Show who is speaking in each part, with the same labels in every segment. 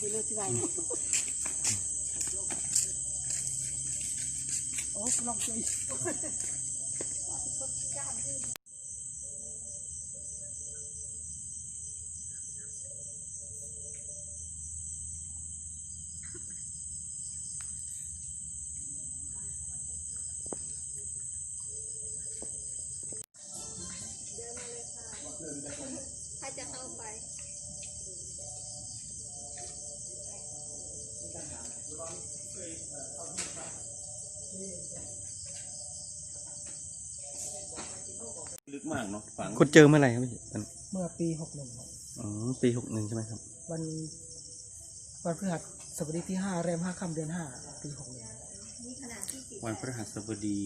Speaker 1: อยู่เลยที่ไรเนี่ยโอ้ลองใจ
Speaker 2: ใครจะเข้าไป
Speaker 3: ลึกมากเนาะฝัง
Speaker 4: คุณเจอเมื่อไหร่ครับพี่มัน
Speaker 5: เมื่อปีหกหนึ่ง
Speaker 4: อ๋อปีหกหนึ่งใช่ไหมครับ
Speaker 5: วันวันพฤหัสบดีที่ห้าแรมห้าค่ำเดือนห้าปีหกหนึ่ง
Speaker 3: วันพฤหัสบดี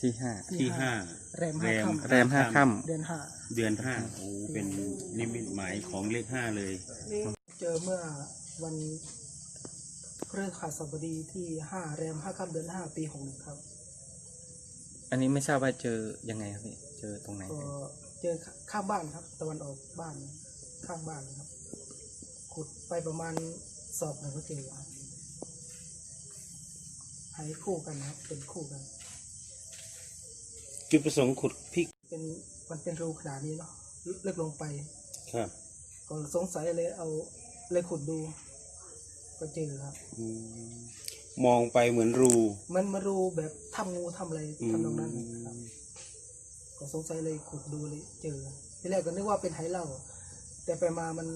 Speaker 4: ที่ห้า
Speaker 3: ที่ห้า
Speaker 5: แรมห้าค่
Speaker 4: แรมห้าค่ำ
Speaker 5: เดือนห้า
Speaker 3: เดือนห้าโอ้เป็นนิมิตหมายของเลขห้าเลย
Speaker 5: เจอเมื่อวัน พฤหัสบดีที่ห้าแรมห้าค่ำเดือนห้าปีหกหนึ่งครับำ
Speaker 4: อันนี้ไม่ทราบว่าเจอยังไงครับพี่ เจอตรงไหน
Speaker 5: ก็เจอข้างบ้านครับ ตะวันออกบ้านข้างบ้านครับ ขุดไปประมาณสอบหนึ่งก็เจอครับหายคู่กันนะครับ เป็นคู่กัน
Speaker 3: จุดประสงค์ขุดพริก
Speaker 5: เป็นมันเป็นรูขนาดนี้เนาะเล็กลงไป
Speaker 3: ครับ
Speaker 5: ก็สงสัยเลยเอาเลยขุดดู ก็เจอครับ
Speaker 3: อืมมองไปเหมือนรู
Speaker 5: มันมารูแบบทำงูทำอะไร
Speaker 3: อืม
Speaker 5: ทำตรงนั้นครับก็สงสัยเลยขุดดูเลยเจอทีแรกก็นึกว่าเป็นไหเหล้าแต่ไปมามัน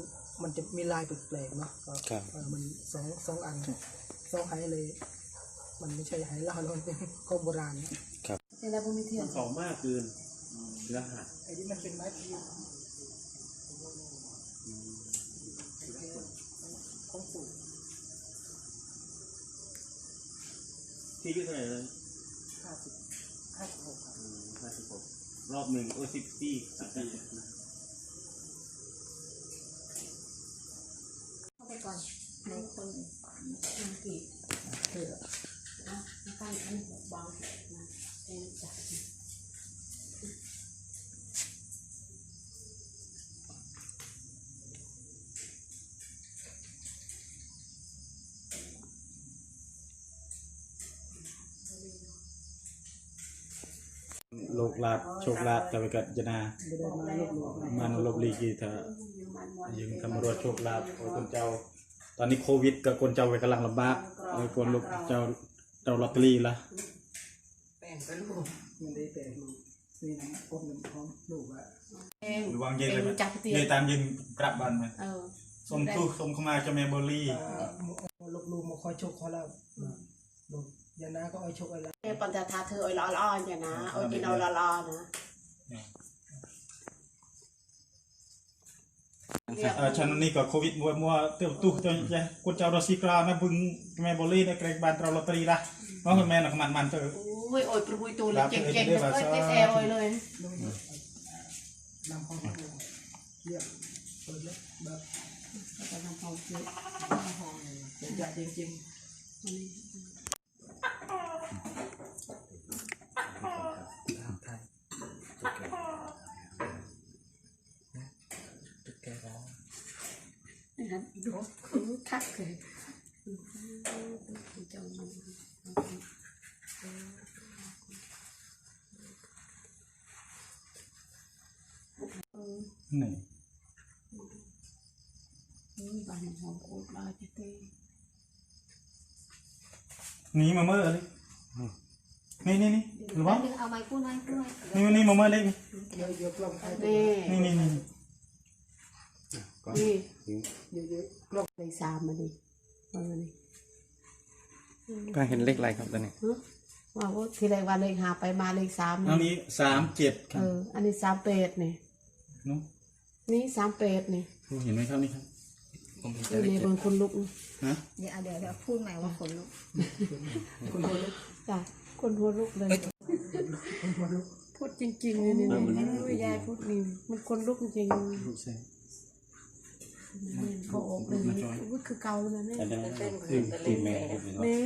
Speaker 5: มันจะมีลายแปลกๆเนาะก็
Speaker 3: ครับ
Speaker 5: เออมันสองสองอันสองไหเลย มันไม่ใช่ไหเหล้าแล้วมันเป็นของโบราณนะ ครับ
Speaker 1: ในระบบมีเทียน
Speaker 3: สองมากเกินรหัส
Speaker 5: ไอ้ที่มันเป็นไม้พีของปู่
Speaker 3: ที่ยุเท่าไหร่เลย
Speaker 5: ห้าสิบห้าสิบหกครับ
Speaker 3: ห้าสิบหกรอบหนึ่งโอ้สิบปีสามปี
Speaker 1: เข้าไปก่อนในคนอังกฤษ
Speaker 5: เออ
Speaker 1: นะตั้งอันบาง
Speaker 6: ลกลาบโชคลาภจะไปกัดจนา
Speaker 5: ไม่ได้มาลบหลู่อะไร
Speaker 6: มันลบลีกีเถอะยังทำรวจโชคลาภโอ้คนเจ้า ตอนนี้โควิดกับคนเจ้าไปกำลังลำบากไอ้คนลูกเจ้าเจ้าลอตเตอรี่ละ
Speaker 5: แป้งก็ลูกมันได้แป้งลูกนี่นะพวกมันของลูกอะ
Speaker 1: เอง
Speaker 6: ระวังเย็นเลย
Speaker 1: เป็นจับเตีย
Speaker 6: เย็
Speaker 1: ง
Speaker 6: นตามยิงกลับบ้านไหม
Speaker 1: เออ
Speaker 6: ส่งตู้ส่งเข้ามาเจะแม่เบอร์รี่
Speaker 5: ลบลูกมาคอยโชคคอยลาบลูกยานาก็เอาโชคไอ้ลา บ
Speaker 1: เอ้ปัญจทาเธอโอ้ยล้อล้อเนี่ยนะโอ้ยกินเอาล้อล้อนะ
Speaker 6: เออฉันนี่ก็โควิดมัวมัวเตี้ยวตู้เจ้าเจ้าคนเจ้ารอซีกรานะบึงแม่เบอร์รี่ในเกรงบ้านเราลอตเตอรี่ละน้องแม่หนักมันมันเถอะ
Speaker 1: โอ้ยโอ้ยประมุยตัวเลยเก่งๆเลยเอ้ยติดแอลเลย
Speaker 5: นำของลูกเยี่ยมเปิดเลยแบบ
Speaker 1: จะทำของเยอะ
Speaker 5: เจ๋งจัดจริง
Speaker 1: นะครับดูคือทักเลยจงมัน
Speaker 6: นี่
Speaker 1: บ้านของโคตรลาจะตี
Speaker 6: หนี่มาเมื่อเลยนี่นี่นี่หรือ ว่า
Speaker 1: เอาไม้กู้ไม้กู้ไม้
Speaker 6: นี่นี่มาเมื่อเล็กนี่
Speaker 5: ๆเดี๋ยวเดี๋ยว กล้องใคร
Speaker 1: นี่
Speaker 6: นี่นี่นี่
Speaker 1: นี่
Speaker 5: เดี๋ยวเดี๋ยว
Speaker 1: กลบเลขสามมาดิเออนี่
Speaker 4: ก็เห็นเลขอะไรครับตอนนี้
Speaker 1: ว่าว่าทีแรกว่าเลขหาไปมาเลขสาม
Speaker 6: อันนี้สามเจ็ดค
Speaker 1: เอ
Speaker 6: รับ
Speaker 1: ออันนี้สามเป็ดนี่
Speaker 6: เนาะ
Speaker 1: นี่สามเป็ดนี่
Speaker 6: เห็นไหมครับนี่ครับ
Speaker 4: ผมเห็น
Speaker 1: เอ
Speaker 4: แต่
Speaker 1: อ
Speaker 4: เล
Speaker 1: นี่
Speaker 4: ข
Speaker 1: บางคนลุกนี่
Speaker 6: ฮะ
Speaker 2: เดี๋ยวเดี๋ยวเดี๋ยวพูดใหม่ว่าขนลุก
Speaker 5: คนหัวลุก
Speaker 1: จ้ะคนหัวลุกเลย
Speaker 5: คนหัวลุก
Speaker 1: พูดจริงๆเลยนี่นี่นี่ยายพูดนี่มันคนลุกจริง ๆ
Speaker 6: ลูกแซ่
Speaker 1: เขาออกเลยนี่อุ้ยคือเก่าเลยนะเนี่ย
Speaker 3: อันนั้นคือตีแม่ผมเลยเนาะ
Speaker 1: นี่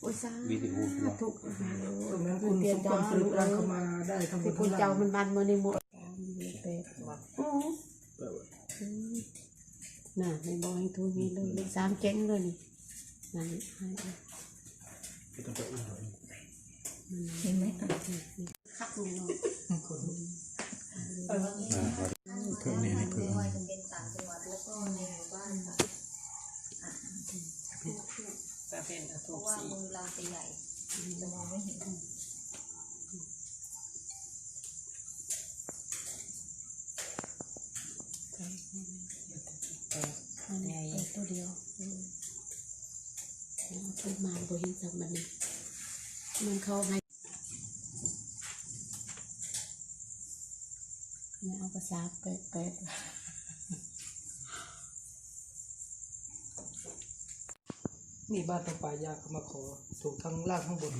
Speaker 1: โอ้ยซา
Speaker 3: วิดีโอใช่ไหม
Speaker 1: ถูก
Speaker 5: ตรงนั้นคุณสมควรสรุปร่างเข้ามาได้ทั้งหม
Speaker 1: ที่
Speaker 5: ด
Speaker 1: คุ
Speaker 5: ทั้
Speaker 1: ณ
Speaker 5: ง
Speaker 1: เจ้า
Speaker 5: หลัง
Speaker 1: มันบันมาในหมดเป็ดอือน่ะในบอยทุนนี้เลยเลขสามเจ๊งเลยนี่นั่นให้
Speaker 2: เห็นไหม
Speaker 1: คักนี่เนาะ
Speaker 6: เพิ่มนี่นี่คือ
Speaker 2: ไม่ว่าจะเป็นต่างจังหวัดแล้วก็ในหมู่บ้านค่ะ
Speaker 1: ก็เป็น
Speaker 2: เพ
Speaker 1: ถูก
Speaker 2: ราะว่า
Speaker 1: สี
Speaker 2: มือเรา จะใหญ่จะมองไม่เห็น
Speaker 1: ตัวเดียวอืมแล้วเอาขึ้นมาบเห็นสับมันมันเข้าให้เนี่ยเอาภาษาแปลก
Speaker 5: นี่บ้านตรงป่ายาเขามาขอ ถูกทั้งล่างข้างบน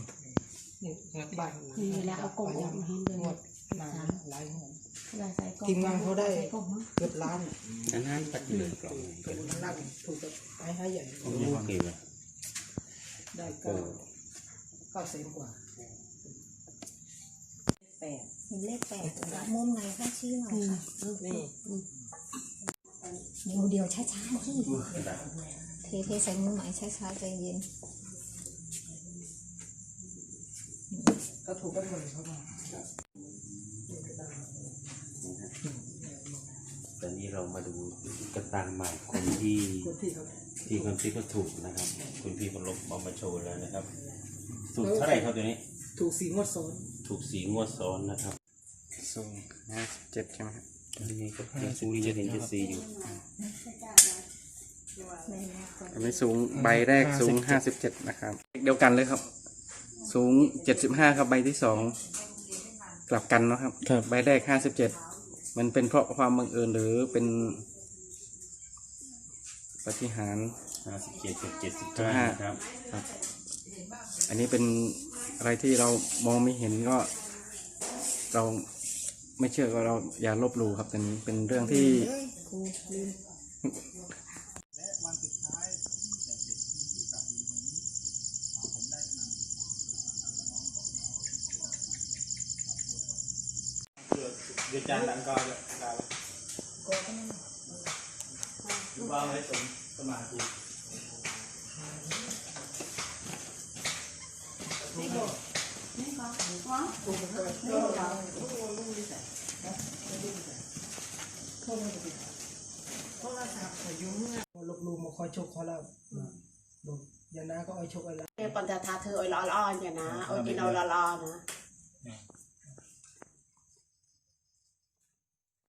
Speaker 5: นี่บ้าน
Speaker 1: ๆนี่แล้วเอากลมออกมาให้เลย
Speaker 5: งวดนานหลายงวด
Speaker 1: เวลาใส่กลม
Speaker 5: ทีมงานเขาได้
Speaker 1: ใส่กลมมั้ง
Speaker 5: เกือบล้าน
Speaker 3: อันนั้นปัดหนึ่งกล่อง
Speaker 5: ถูกล่างถูกแบบไอ้ให้ใหญ่
Speaker 3: ผมยังโอเคเลย
Speaker 5: ได้เก้าเก้าแสนกว่า
Speaker 1: แปด
Speaker 2: เห็นเลขแปดจากมุมไหนคะชี้หน่อย
Speaker 1: นี่
Speaker 2: ค่ะ
Speaker 1: นี่
Speaker 2: เดี๋ยวเดี๋ยวช้าๆพี่เทเทใส่มือใหม่ช้าๆใจเย็น
Speaker 5: ก็ถูกกันหมดเขามา
Speaker 3: ตอนนี้เรามาดูกระตังใหม่คนที่
Speaker 5: คนที่เขา
Speaker 3: ที่คนที่เขาถูกนะครับ คุณพี่พลบเอามาโชว์แล้วนะครับสูตรเท่าไหร่ครับตัวนี้
Speaker 5: ถูกสีงวดซ้อน
Speaker 3: ถูกสีงวดซ้อนนะครับ
Speaker 4: สูงห้าสิบเจ็ดใช่ไหมครับ
Speaker 3: ยังไงก็ยังสูงจะเห็นจะสีอยู่
Speaker 4: อันนี้สูงใบแรกสูงห้าสิบเจ็ดนะครับ เดียวกันเลยครับ สูงเจ็ดสิบห้าครับใบที่สองกลับกันเนาะครับใบแรกห้าสิบเจ็ดมันเป็นเพราะความบังเอิญหรือเป็นปาฏิหารย์
Speaker 3: ห้าสิบเจ็ดกับเจ็ดสิบห้า
Speaker 4: ห้า
Speaker 3: นะครับ
Speaker 4: อันนี้เป็นอะไรที่เรามองไม่เห็นก็ เราไม่เชื่อก็เราอย่าลบหลู่ครับแต่นี้เป็นเรื่องที่
Speaker 2: เอ้ยครูลืม
Speaker 6: เดี๋ยวจานดังก็ได้ดูว่าไว้สมสมาธิ
Speaker 5: ลบลูมาคอยชคคอยเล่าดูยานาก็เอาโชคเอาลา
Speaker 1: เอ้ปัญจทาเธออ้ยล้อล้อเนี่ยนะอ้ยกินเอาล้อล้อนะ